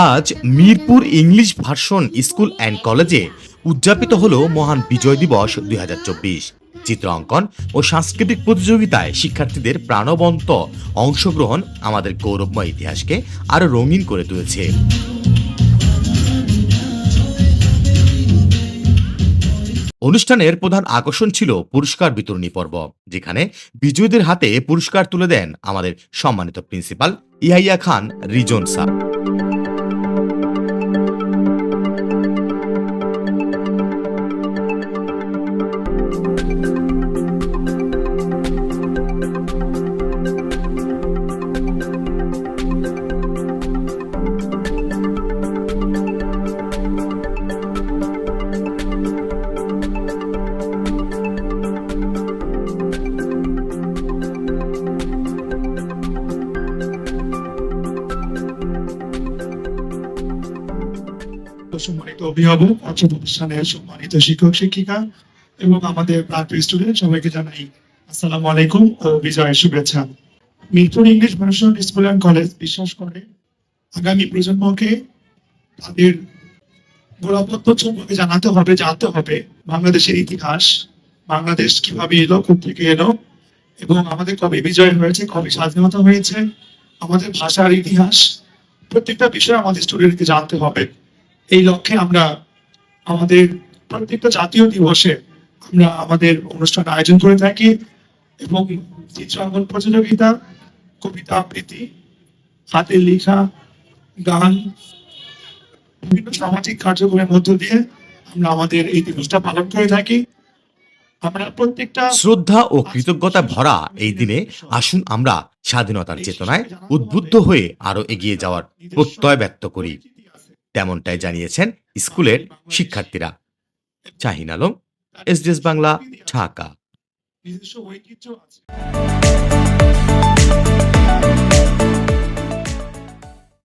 আজ Mirpur English version school and কলেজে উদযাপিত হল মহান বিজয় দিবস দুই হাজার চব্বিশ। চিত্র অঙ্কন ও সাংস্কৃতিক প্রতিযোগিতায় শিক্ষার্থীদের প্রাণবন্ত অংশগ্রহণ আমাদের গৌরবময় ইতিহাসকে আরও রঙিন করে তুলেছে। অনুষ্ঠানের প্রধান আকর্ষণ ছিল পুরস্কার বিতরণী পর্ব, যেখানে বিজয়ীদের হাতে পুরস্কার তুলে দেন আমাদের সম্মানিত প্রিন্সিপাল ইহাইয়া খান রিজন স্যার। সম্মানিত অভিভাবক অত্র প্রতিষ্ঠানের সম্মানিত শিক্ষক, শিক্ষিকা এবং আমাদের প্রাক্তন স্টুডেন্ট সবাইকে জানাই আসসালামু আলাইকুম ও বিজয়ের শুভেচ্ছা। Mirpur English version school and college বিশ্বাস করে, আগামী প্রজন্মকে তাদের গোড়াপত্য সম্পর্কে জানাতে হবে, জানতে হবে বাংলাদেশের ইতিহাস, বাংলাদেশ কীভাবে এলো থেকে এলো এবং আমাদের কবে বিজয় হয়েছে, কবে স্বাধীনতা হয়েছে, আমাদের ভাষার ইতিহাস, প্রত্যেকটা বিষয় আমাদের স্টুডেন্টকে জানতে হবে। এই লক্ষ্যে আমরা আমাদের প্রত্যেকটা জাতীয় দিবসে আমরা আমাদের অনুষ্ঠান আয়োজন করে থাকি এবং চিত্রাঙ্কন প্রতিযোগিতা কবিতা আবৃত্তি, হাতে লেখা, গান, বিভিন্ন সামাজিক কার্যক্রমের মধ্য দিয়ে আমরা আমাদের এই দিবসটা পালন করে থাকি। শ্রদ্ধা ও কৃতজ্ঞতা ভরা এই দিনে আসুন আমরা স্বাধীনতার চেতনায় উদ্বুদ্ধ হয়ে আরও এগিয়ে যাওয়ার প্রত্যয় ব্যক্ত করি। তেমনটাই জানিয়েছেন স্কুলের শিক্ষার্থীরা। চাহিন আলম এস বাংলা ঢাকা।